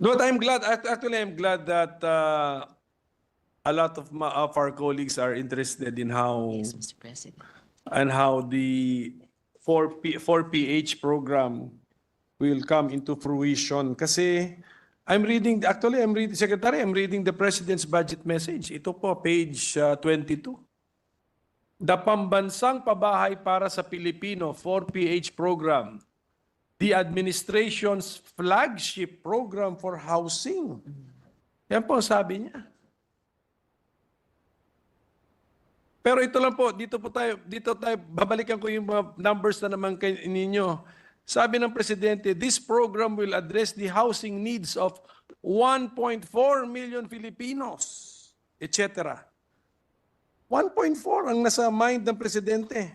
But I'm glad, act- actually, I'm glad that uh, a lot of, ma- of our colleagues are interested in how, Yes, Mr. President. and how the 4P, 4PH program will come into fruition. Kasi I'm reading, actually, I'm reading, Secretary, I'm reading the President's budget message. Ito po, page uh, 22. The Pambansang Pabahay para sa Pilipino 4PH program, the administration's flagship program for housing. Yan po sabi niya. Pero ito lang po, dito po tayo, dito tayo, babalikan ko yung mga numbers na naman kay ninyo. Sabi ng Presidente, this program will address the housing needs of 1.4 million Filipinos, etc. 1.4 ang nasa mind ng Presidente.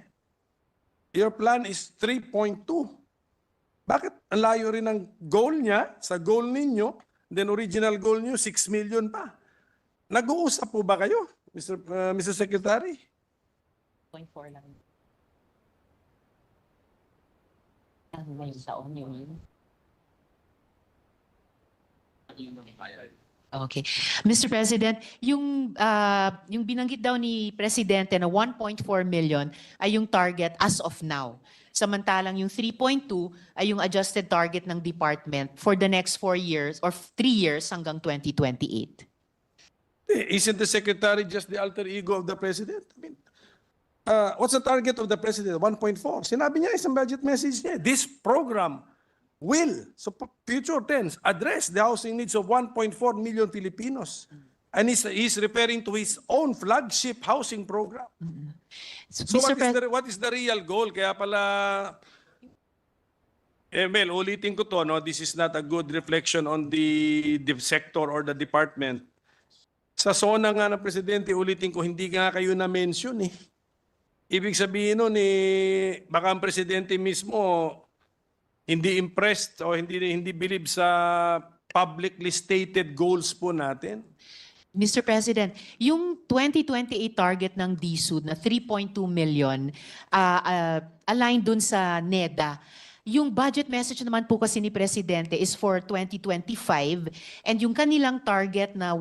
Your plan is 3.2. Bakit ang layo rin ng goal niya sa goal ninyo, then original goal niyo 6 million pa. Nag-uusap po ba kayo, Mr. uh, Mr. Secretary? 0.4 lang. Ano ba yung taon yun? Okay. Mr. President, yung ah, yung binanggit daw ni Presidente na 1.4 million ay yung target as of now. Samantalang yung 3.2 ay yung adjusted target ng department for the next four years or three years hanggang 2028. Eh, Isn't the Secretary just the alter ego of the President? I mean, uh, what's the target of the President? 1.4. Sinabi niya isang budget message niya. This program will, so future tense, address the housing needs of 1.4 million Filipinos. And he's, he's referring to his own flagship housing program. So what is, the, what is the real goal? Kaya pala, eh, Mel, ulitin ko to, no? this is not a good reflection on the, the sector or the department. Sa SONA nga ng Presidente, ulitin ko, hindi nga kayo na-mention eh. Ibig sabihin nun eh, baka ang Presidente mismo hindi impressed o hindi hindi believe sa publicly stated goals po natin. Mr. President, yung 2028 target ng DSUD na 3.2 million ah, ah, aligned dun sa NEDA. Yung budget message naman po kasi ni Presidente is for 2025 and yung kanilang target na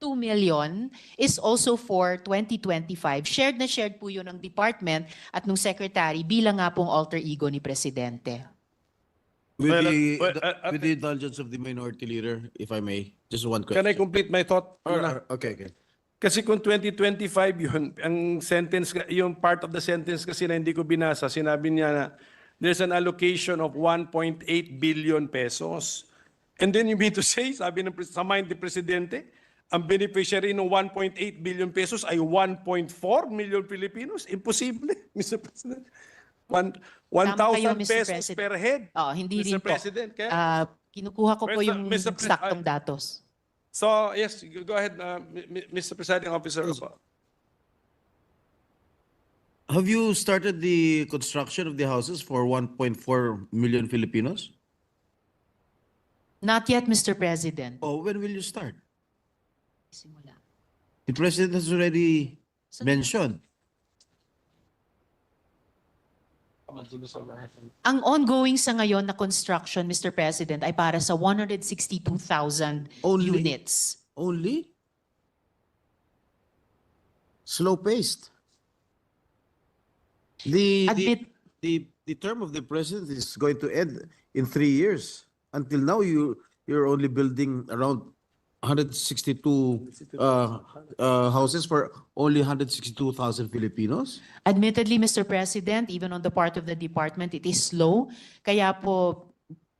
1.2 million is also for 2025. Shared na shared po yun ng department at nung secretary bilang nga pong alter ego ni Presidente. With Well, uh, the, well, the- uh, uh, with the indulgence of the minority leader, if I may, just one question. Can I complete my thought? Or- or- Okay, okay. Kasi kung 2025 yun, ang sentence, yung part of the sentence kasi na hindi ko binasa, sinabi niya na there's an allocation of 1.8 billion pesos. And then you mean to say, sabi ng pres- sa mind ni Presidente, ang beneficiary ng 1.8 billion pesos ay 1.4 million Filipinos? Imposible, Mr. President. One- Tama kayo, 1,000 Mr. pesos President. per head. Oh, hindi Mr. rin po. President, kaya- Ah, kinukuha ko po Mr. yung Mr. Saktong I- datos. So, yes, go ahead, uh, Mr. Presiding Officer. Have you started the construction of the houses for 1.4 million Filipinos? Not yet, Mr. President. Oh, when will you start? Simula. The president has already So- mentioned. Ang ongoing sa ngayon na construction, Mr. President, ay para sa 162,000 Only? units. Only? Slow paced. The, the, Admit, the, the term of the president is going to end in three years. Until now, you, you're only building around 162 uh, uh, houses for only 162,000 Filipinos? admittedly, Mr. President, even on the part of the department, it is slow. Kaya po,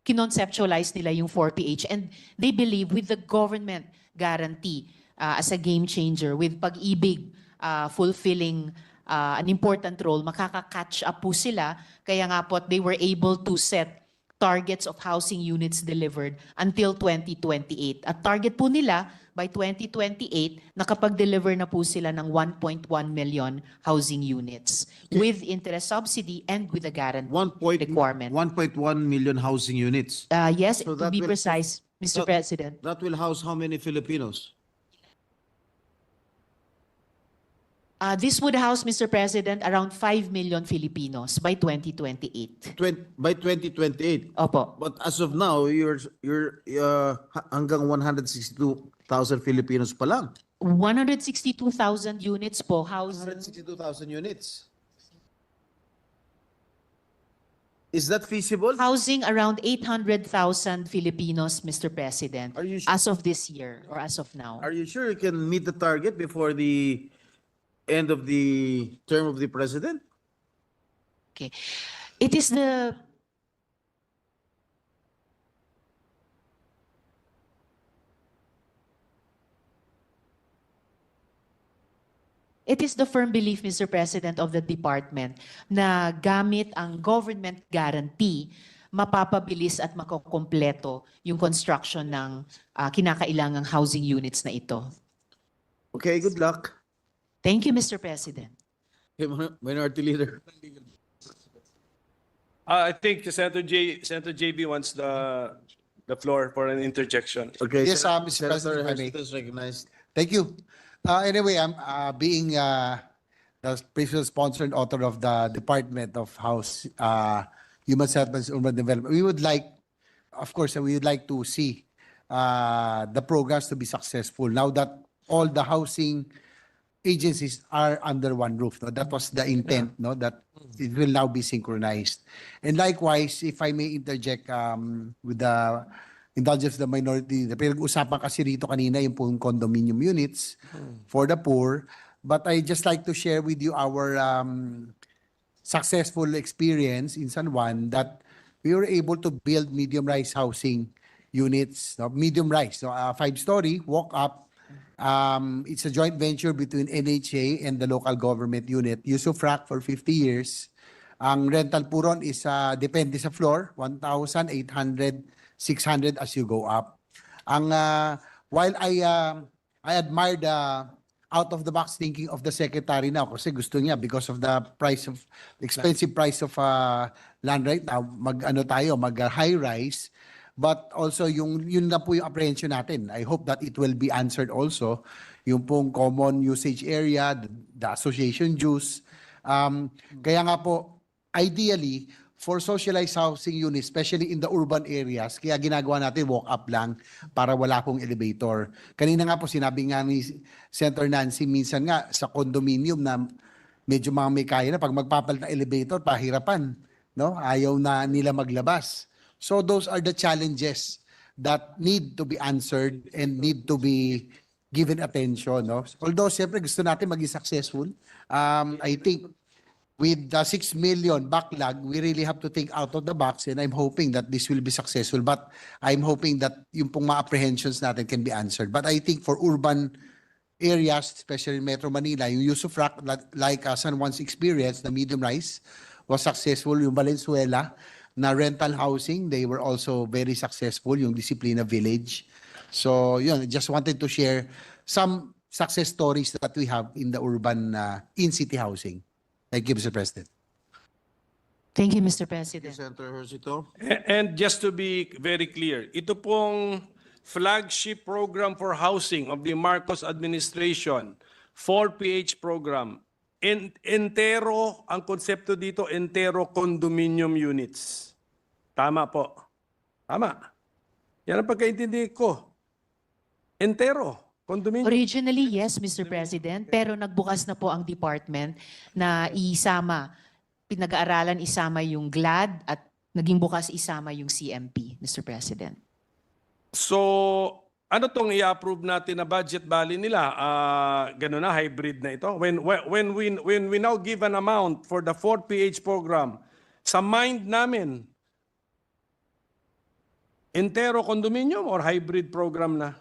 kinonceptualize nila yung 4PH and they believe with the government guarantee uh, as a game changer, with pag-ibig uh, fulfilling uh, an important role, makaka-catch up po sila. Kaya nga po, they were able to set targets of housing units delivered until 2028. At target po nila, by 2028, nakapag-deliver na po sila ng 1.1 million housing units with interest subsidy and with a guarantee One point, requirement. 1.1 million housing units. Uh, yes, So to be will- precise, Mr. that- President. That will house how many Filipinos? Uh, this would house, Mr. President, around 5 million Filipinos by 2028. Twen- by 2028. Opo. But as of now, you're you're uh, ha- hanggang 162,000 Filipinos pa lang. 162,000 units po housing. 162,000 units. Is that feasible? Housing around 800,000 Filipinos, Mr. President, Are you su- as of this year or as of now. Are you sure you can meet the target before the end of the term of the president? Okay. It is the It is the firm belief, Mr. President, of the department na gamit ang government guarantee, mapapabilis at makokompleto yung construction ng ah, kinakailangang housing units na ito. Okay, good luck. Thank you, Mr. President. Okay, Min- Minority Leader. Uh, I think Senator J, Senator JB wants the, the floor for an interjection. Okay. Yes, Sen- uh, Mr. Senator President, if I may. Hercito recognized. Thank you. Uh, anyway, I'm uh, being uh, the previous sponsor and author of the Department of House uh, Human Settlements Urban Development. We would like, of course, we would like to see uh, the programs to be successful now that all the housing agencies are under one roof. No? That was the intent, no? That it will now be synchronized. And likewise, if I may interject um, with the indulgence of the minority, the pinag-usapan kasi rito kanina yung pong condominium units for the poor. But I just like to share with you our um, successful experience in San Juan that we were able to build medium-rise housing units, no? medium-rise, so uh, five-story, walk up. Um, it's a joint venture between NHA and the local government unit. Usufrac for 50 years. Ang rental po ron is uh, depende sa floor, 1,800, 600 as you go up. Ang uh, while I uh, I admire the out of the box thinking of the secretary now kasi gusto niya because of the price of expensive price of uh, land right now mag ano tayo mag uh, high rise but also yung yun na po yung apprehension natin I hope that it will be answered also yung pong common usage area the, association dues um kaya nga po ideally for socialized housing units, especially in the urban areas, kaya ginagawa natin walk up lang para wala pong elevator. Kanina nga po sinabi nga ni Senator Nancy, minsan nga sa condominium na medyo mga may kaya na, pag magpapalit ng elevator, pahirapan. No? Ayaw na nila maglabas. So those are the challenges that need to be answered and need to be given attention. No? Although, siyempre, gusto natin maging successful. Um, I think with the 6 million backlog, we really have to think out of the box and I'm hoping that this will be successful. But I'm hoping that yung pong mga apprehensions natin can be answered. But I think for urban areas, especially in Metro Manila, yung Usufrac, like- like uh, San Juan's experience, the medium rise, was successful. Yung Valenzuela, na rental housing, they were also very successful, yung Disciplina Village. So, yun, just wanted to share some success stories that we have in the urban, uh, in-city housing. Thank you, Mr. President. Thank you, Mr. President. Senator And just to be very clear, ito pong flagship program for housing of the Marcos administration, 4PH program, en- entero, ang konsepto dito, entero condominium units. Tama po. Tama. Yan ang pagkaintindi ko. Entero, condominium. Originally, yes, Mr. President, pero nagbukas na po ang department na isama, pinag-aaralan isama yung GLAD at naging bukas isama yung CMP, Mr. President. So, ano tong i-approve natin na budget bali nila? Ah, ganun na hybrid na ito. When when when we when we now give an amount for the 4PH program, sa mind namin entero condominium or hybrid program na?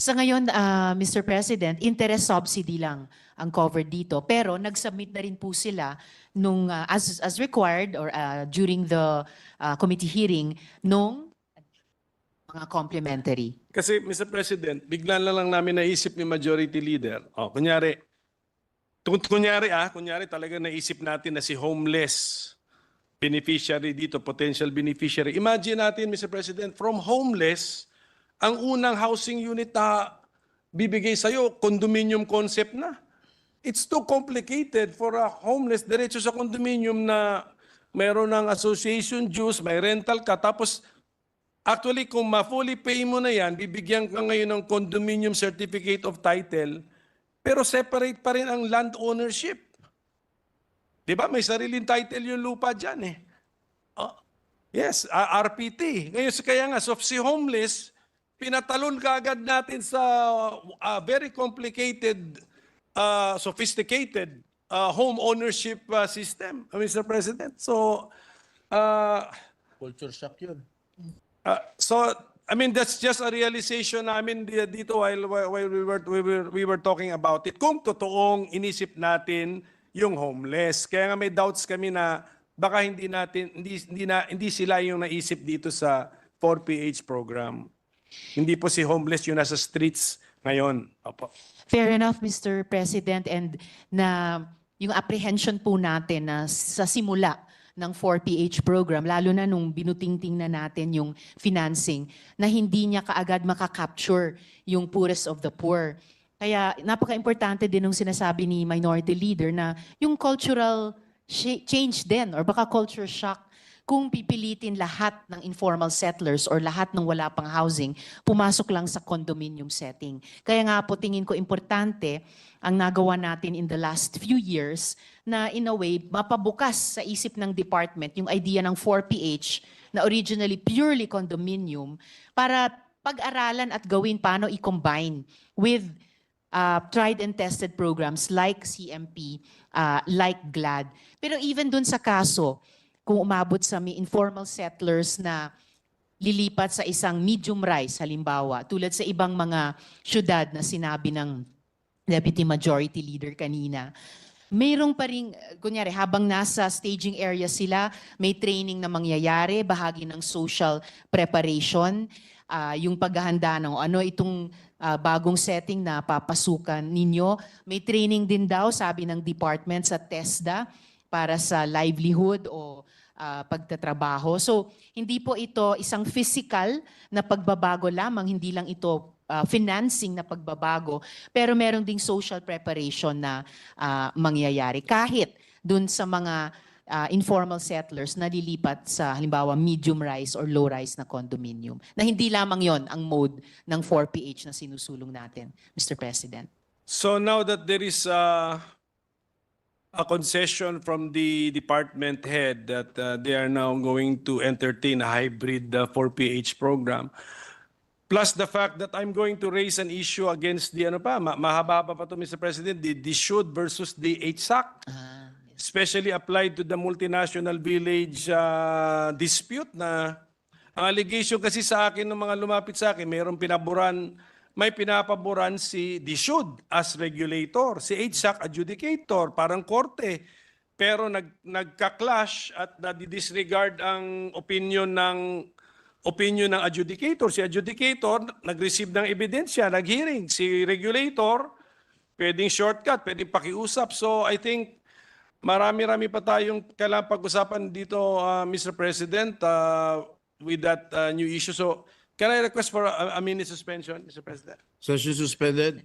Sa ngayon, ah, Mr. President, interest subsidy lang ang covered dito. Pero nag-submit na rin po sila nung ah, as as required or ah, during the ah, committee hearing nung mga complementary. Kasi Mr. President, bigla na lang namin naisip ni Majority Leader. Oh, kunyari, kun- kunyari ah, kunyari talaga naisip natin na si homeless beneficiary dito, potential beneficiary. Imagine natin, Mr. President, from homeless, ang unang housing unit na bibigay sa'yo, condominium concept na. It's too complicated for a homeless diretso sa condominium na mayroon ng association dues, may rental ka, tapos actually kung ma-fully pay mo na yan, bibigyan ka ngayon ng condominium certificate of title, pero separate pa rin ang land ownership. Di ba? May sariling title yung lupa dyan eh. Oh, yes, ah, RPT. Ngayon, kaya nga, so si homeless, pinatalon ka agad natin sa ah, very complicated, ah, sophisticated ah, home ownership ah, system, uh, Mr. President. So, uh, Culture shock yun. Uh, so, I mean, that's just a realization namin di- dito while, while we, were, we, were, we were talking about it. Kung totoong inisip natin yung homeless. Kaya nga may doubts kami na baka hindi natin hindi hindi na hindi sila yung naisip dito sa 4PH program. Hindi po si homeless yung nasa streets ngayon. Opo. Fair enough, Mr. President, and na yung apprehension po natin na sa simula ng 4PH program, lalo na nung binutingting na natin yung financing, na hindi niya kaagad makakapture yung poorest of the poor. Kaya napaka-importante din nung sinasabi ni Minority Leader na yung cultural change din or baka culture shock kung pipilitin lahat ng informal settlers or lahat ng wala pang housing, pumasok lang sa condominium setting. Kaya nga po tingin ko importante ang nagawa natin in the last few years na in a way mapabukas sa isip ng department yung idea ng 4PH na originally purely condominium para pag-aralan at gawin paano i-combine with uh, tried and tested programs like CMP, uh, like GLAD. Pero even dun sa kaso, kung umabot sa may informal settlers na lilipat sa isang medium rise, halimbawa, tulad sa ibang mga syudad na sinabi ng Deputy Majority Leader kanina, mayroong pa rin, kunyari, habang nasa staging area sila, may training na mangyayari, bahagi ng social preparation, ah, yung paghahanda ng ano itong ah, bagong setting na papasukan ninyo. May training din daw, sabi ng department sa TESDA, para sa livelihood o ah, pagtatrabaho. So, hindi po ito isang physical na pagbabago lamang, hindi lang ito ah, financing na pagbabago, pero meron ding social preparation na ah, mangyayari. Kahit dun sa mga ah, informal settlers na lilipat sa halimbawa medium rise or low rise na condominium. Na hindi lamang yon ang mode ng 4PH na sinusulong natin, Mr. President. So now that there is uh, a concession from the department head that uh, they are now going to entertain a hybrid uh, 4PH program, plus the fact that I'm going to raise an issue against the ano pa, ma- mahaba pa pa to Mr. President, the, the should versus the HSAC, especially applied to the multinational village uh, dispute na ang allegation kasi sa akin ng mga lumapit sa akin, mayroong pinaboran, may pinapaboran si DSUD as regulator, si HSAC adjudicator, parang korte. Pero nag, nagka-clash at nadi-disregard ang opinion ng opinion ng adjudicator. Si adjudicator nag-receive ng ebidensya, nag-hearing. Si regulator, pwedeng shortcut, pwedeng pakiusap. So I think marami-rami pa tayong kailangan pag-usapan dito, uh, Mr. President, uh, with that uh, new issue. So can I request for a, a minute suspension, Mr. President? Session suspended.